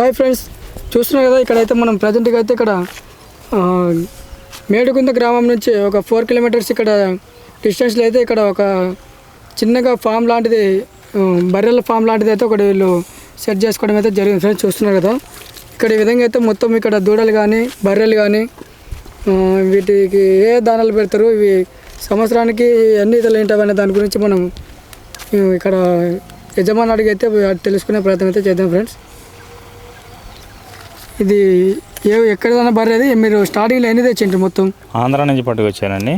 Hi friends చూస్తున్నాం కదా ఇక్కడైతే మనం ప్రజెంట్గా అయితే ఇక్కడ మేడుకుంద మేడుగుంద గ్రామం నుంచి ఒక ఫోర్ కిలోమీటర్స్ ఇక్కడ డిస్టెన్స్లో అయితే ఇక్కడ ఒక చిన్నగా ఫామ్ లాంటిది బర్రెల ఫామ్ లాంటిది అయితే ఒకటి వీళ్ళు సెట్ చేసుకోవడం అయితే జరిగింది ఫ్రెండ్స్ చూస్తున్నారు కదా. ఇక్కడ ఈ విధంగా అయితే మొత్తం ఇక్కడ దూడలు కానీ బర్రెలు కానీ వీటికి ఏ దానాలు పెడతారు ఇవి సంవత్సరానికి ఎన్ని ఇతలు ఏంటవనే దాని గురించి మనం ఇక్కడ యజమాని అడిగి అయితే తెలుసుకునే ప్రయత్నం అయితే చేద్దాం ఫ్రెండ్స్. ఇది ఏ ఎక్కడైనా బర్రెది మీరు స్టార్టింగ్లో ఎన్ని తెచ్చిండ్రు మొత్తం? ఆంధ్ర నుంచి పట్టుకొచ్చానండి.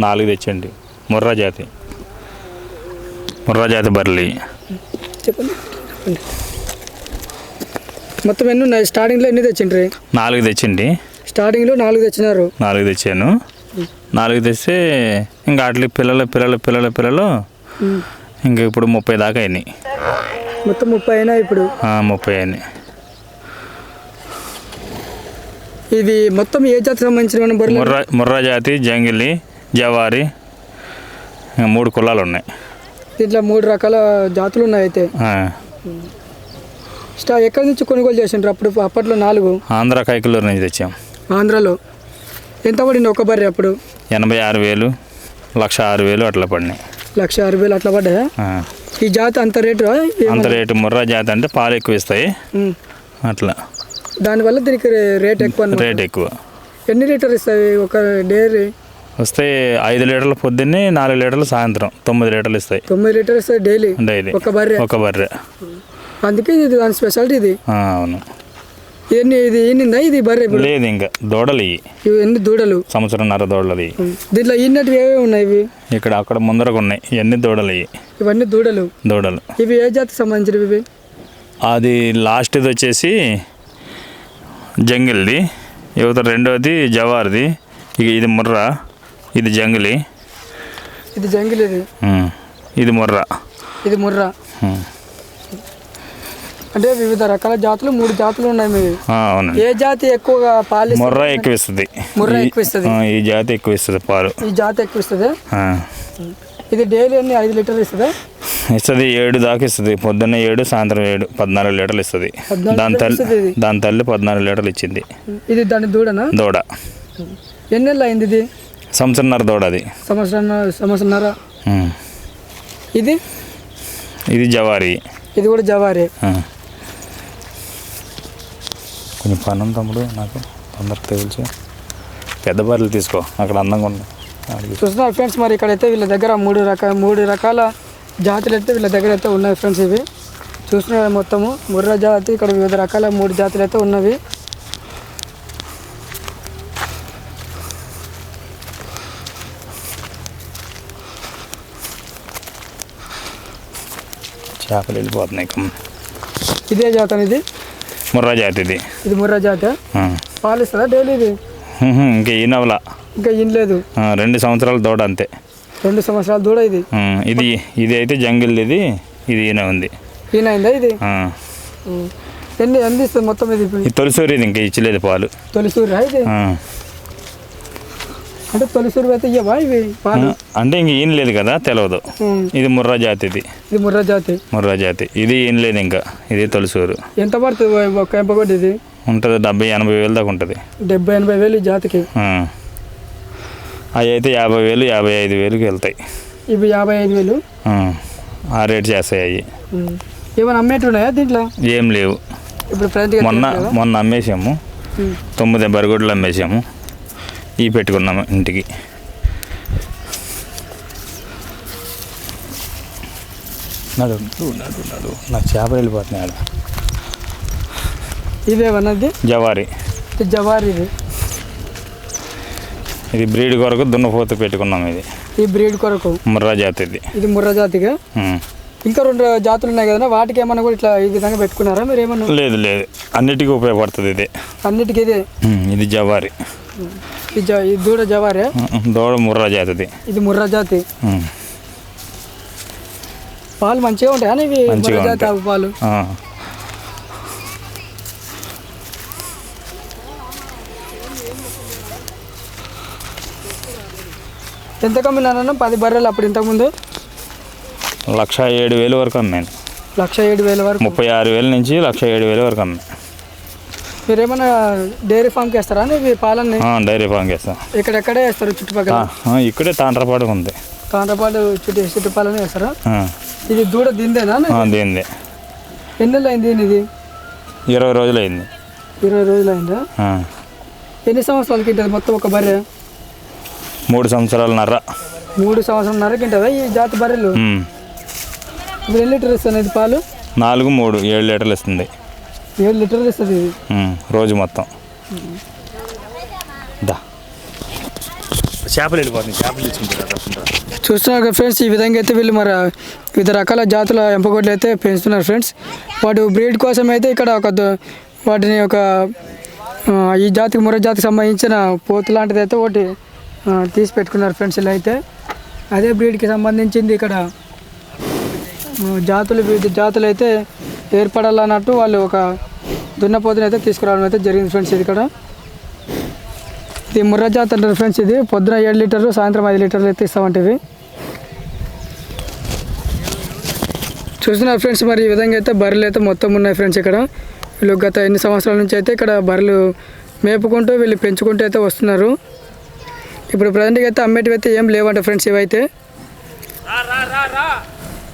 నాలుగు తెచ్చండి ముర్రా జాతి. ముర్రా జాతి బర్రెలు. చెప్పండి. మొత్తం ఎన్ని ఉన్నాయి? స్టార్టింగ్లో ఎన్ని తెచ్చిండ్రు? నాలుగు తెచ్చిండి స్టార్టింగ్లో నాలుగు తెచ్చినారు. నాలుగు తెచ్చాను. నాలుగు తెస్తే ఇంకా వాటి పిల్లలు పిల్లలు పిల్లలు పిల్లలు. ఇంకా ఇప్పుడు ముప్పై దాకా అయినాయి. మొత్తం ముప్పై అయినా ఇప్పుడు? ముప్పై అయినాయి. ఇది మొత్తం ఏ జాతికి సంబంధించిన బర్రెలు? ముర్రా ముర్రా జాతి జంగిలి జవారి మూడు కులాలు ఉన్నాయి. దీంట్లో మూడు రకాల జాతులు ఉన్నాయి అయితే. స్టా ఎక్కడి నుంచి కొనుగోలు చేసిండ్రు? అప్పుడు అప్పట్లో నాలుగు. ఆంధ్ర కైకలూరు నుంచి తెచ్చాం. ఆంధ్రాలో. ఎంత పడింది ఒక బర్రె అప్పుడు? ఎనభై ఆరు వేలు లక్ష ఆరు వేలు అట్లా పడినాయి. లక్ష అరవై వేలు అట్లా పడ్డాయా? ఈ జాతి అంత రేటు అంత రేటు ముర్రా జాతి అంటే పాలు ఎక్కువ ఇస్తాయి. అట్లా. దానివల్ల దీనికి రేట్ ఎక్కువ. రేట్ ఎక్కువ. ఎన్ని లీటర్ ఇస్తాయి ఒక డైరీ? వస్తే ఐదు లీటర్లు పొద్దున్నే నాలుగు లీటర్లు సాయంత్రం తొమ్మిది లీటర్లు ఇస్తాయి. తొమ్మిది లీటర్ ఇస్తాయి డైలీ? డైలీ. ఒక బర్రె? ఒక బర్రె. అందుకే ఇది దాని స్పెషాలిటీ ఇది. అవును. ఎన్ని ఇది ఈనిందా? ఇది బర్రె లేదు ఇంకా. దూడలు ఇవి. ఎన్ని దూడలు? సంవత్సరంన్నర దూడలు ఇవి. దీంట్లో ఈనట్టువి ఏవే ఉన్నాయి ఇవి? ఇక్కడ అక్కడ ముందరకు ఉన్నాయి ఇవన్నీ దూడలు ఇవి. ఇవన్నీ దూడలు. దూడలు. ఇవి ఏ జాతికి సంబంధించినవి ఇవి? అది లాస్ట్ది వచ్చేసి జంగిల్ది. యువత రెండోది జవార్ది. ఇక ఇది ముర్రా. ఇది జంగిలి. ఇది జంగిల్ ఇది ఇది ముర్రా. ఇది ముర్రా. అంటే వివిధ రకాల జాతులు మూడు జాతులు ఉన్నాయి మీవి. అవునండి. ఏ జాతి ఎక్కువగా పాలు ముర్రా ఎక్కువ ఇస్తుంది ముర్రా ఎక్కువ ఇస్తుంది ఈ జాతి ఎక్కువ ఇస్తుంది పాలు. ఈ జాతి ఎక్కువ ఇస్తుంది. ఇది డైలీ అన్ని ఐదు లీటర్లు ఇస్తుందా? ఇస్తుంది ఏడు దాకా ఇస్తుంది. పొద్దున్న ఏడు సాయంత్రం ఏడు పద్నాలుగు లీటర్లు ఇస్తుంది. దాని తల్లి? దాని తల్లి పద్నాలుగు లీటర్లు ఇచ్చింది. ఇది దాని దూడనా? దూడ. ఎన్ని నెలలు అయింది ఇది? సంవత్సరంన్నర దూడ అది. సంవత్సరం సంవత్సరంన్నర. ఇది? ఇది జవారి. ఇది కూడా జవారే. కొంచెం పని ఉంది తమ్ముడు నాకు తొందర తెలుసు పెద్ద బర్రెలు తీసుకో అక్కడ అందంగా ఉంది. చూస్తున్నారు ఫ్రెండ్స్ మరి ఇక్కడైతే వీళ్ళ దగ్గర మూడు రకాల మూడు రకాల జాతులు అయితే వీళ్ళ దగ్గర అయితే ఉన్నాయి ఫ్రెండ్స్ ఇవి. చూస్తున్నారు మొత్తము. ముర్రా జాతి ఇక్కడ వివిధ రకాల మూడు జాతులు అయితే ఉన్నవి. చేపలు వెళ్ళిపోతున్నాయి. ఇదే జాతి అనేది? ముర్రా జాతి ఇది. ఇది ముర్రా జాతి? ఆ. పాలు ఇస్తుందా డైలీ ఇది? ఇంకా ఈ నవల. ఇంకా ఇన్ లేదు ఆ, రెండు సంవత్సరాల దూడ అంతే. రెండు సంవత్సరాల దూడ ఇది. ఇది ఇది అయితే జంగిల్ ఇది ఇది ఈయన ఉంది. ఈయనైందా ఇది? ఆ. ఉం. ఎన్ని ఇస్తుంది మొత్తం ఇది తొలిసూరి ఇది ఇంకా ఇచ్చలేదు పాలు. తొలిసూరు ఇది. అంటే తొలిసూరు అయితే ఇవ్వవా ఇవి పాలు? అంటే ఇంక ఈయన లేదు కదా తెలియదు. ఇది ముర్రా జాతిది. ఇది ముర్రా జాతి. ముర్రా జాతి. ఇది ఈయన లేదు ఇంకా ఇది తొలిసూరు. ఎంత పడుతుంది ఒక ఎంపగొడ్డి ఇది? ఉంటుంది డెబ్బై ఎనభై వేలు దాకా ఉంటుంది. డెబ్బై ఎనభై వేలు జాతికి. అవి అయితే యాభై వేలు యాభై ఐదు వేలుకి వెళ్తాయి. ఇవి యాభై ఐదు వేలు? ఆ. ఆ రేట్ చేస్తాయి అవి. ఏమైనా అమ్మేటి ఉన్నాయా దీంట్లో? ఏం లేవు. ఇప్పుడు మొన్న? మొన్న అమ్మేసాము. తొమ్మిది బరిగొడ్లు అమ్మేసాము. ఇవి పెట్టుకున్నాము ఇంటికి. నడు నడు నడు నా చేప వెళ్ళిపోతున్నాయి ఆడ. ఇవేమన్నది జవారి. ఇది జవారి ఇది ఇది బ్రీడ్ కొరకు దున్నపోతు పెట్టుకున్నాం ఇది. ఈ బ్రీడ్ కొరకు? ముర్రా జాతి ఇది ఇది ముర్రా జాతిగా. ఇంకా రెండు జాతులు ఉన్నాయి కదా వాటికి ఏమన్నా కూడా ఇట్లా ఈ విధంగా పెట్టుకున్నారా మీరు ఏమన్నా? లేదు లేదు. అన్నిటికీ ఉపయోగపడుతుంది ఇది. అన్నిటికీ ఇదే? ఇది జవారి. ఈ దూడ జవారే? దూడ ముర్రా జాతిది. ఇది ముర్రా జాతి. పాలు మంచిగా ఉంటాయా ఇవి ముర్రా జాతి. ఆవు పాలు? ఎంత కమ్మినానన్నా పది బర్రెలు అప్పుడు ఇంతకుముందు? లక్ష ఏడు వేలు వరకు అమ్మాను. లక్ష ఏడు వేల వరకు? ముప్పై ఆరు వేల నుంచి లక్ష ఏడు వేల వరకు అమ్మాయి మీరు ఏమైనా డైరీ ఫామ్కి వేస్తారా పాలన్నీ? ఆ, డైరీ ఫామ్ చేస్తాం ఇక్కడెక్కడే వేస్తారు చుట్టుపక్కల? ఇక్కడే తాండ్రపాడు ఉంది. కాండ్రపాటు చుట్టూ చుట్టుపాలని వేస్తారా? ఇది దూడ దిందేనా ఆ, దీనిది ఎన్ని అయింది ఇది? ఇరవై రోజులు అయింది ఇరవై రోజులు అయిందా ఎన్ని సంవత్సరాలకి మొత్తం ఒక బర్రె? మూడు సంవత్సరాలన్నర మూడు సంవత్సరంన్నరకి ఉంటుందా ఈ జాతి బర్రెలు. ఇప్పుడు ఎన్ని లీటర్ ఇస్తుంది ఇది పాలు? నాలుగు మూడు ఏడు లీటర్లు ఇస్తుంది. ఏడు లీటర్లు ఇస్తుంది ఇది? రోజు మొత్తం. దా. చేపలు వెళ్ళిపోతుంది చేపలు తెచ్చుకుంటారు చూస్తున్నారు ఫ్రెండ్స్ ఈ విధంగా అయితే వీళ్ళు మరి వివిధ రకాల జాతుల ఎంపగొడ్లు అయితే పెంచుతున్నారు ఫ్రెండ్స్. వాటి బ్రీడ్ కోసం అయితే ఇక్కడ ఒక వాటిని ఒక ఈ జాతికి ముర్ర జాతికి సంబంధించిన పోతు లాంటిది అయితే ఒకటి తీసి పెట్టుకున్నారు ఫ్రెండ్స్ ఇలా అయితే. అదే బ్రీడ్కి సంబంధించింది ఇక్కడ జాతులు వివిధ జాతులు అయితే ఏర్పడాలన్నట్టు వాళ్ళు ఒక దున్నపోతుని అయితే తీసుకురావడం అయితే జరిగింది ఫ్రెండ్స్ ఇది ఇక్కడ. ఇది ముర్రా జాతి అంటారు ఫ్రెండ్స్ ఇది. పొద్దున ఏడు లీటర్లు సాయంత్రం ఐదు లీటర్లు అయితే ఇస్తామంటే చూస్తున్నారు ఫ్రెండ్స్ మరి ఈ విధంగా అయితే బర్రెలు అయితే మొత్తం ఉన్నాయి ఫ్రెండ్స్ ఇక్కడ. వీళ్ళు గత ఎన్ని సంవత్సరాల నుంచి అయితే ఇక్కడ బర్రెలు మేపుకుంటూ వీళ్ళు పెంచుకుంటూ అయితే వస్తున్నారు. ఇప్పుడు ప్రజెంట్గా అయితే అమ్మేటివి అయితే ఏం లేవంట ఫ్రెండ్స్ ఇవైతే.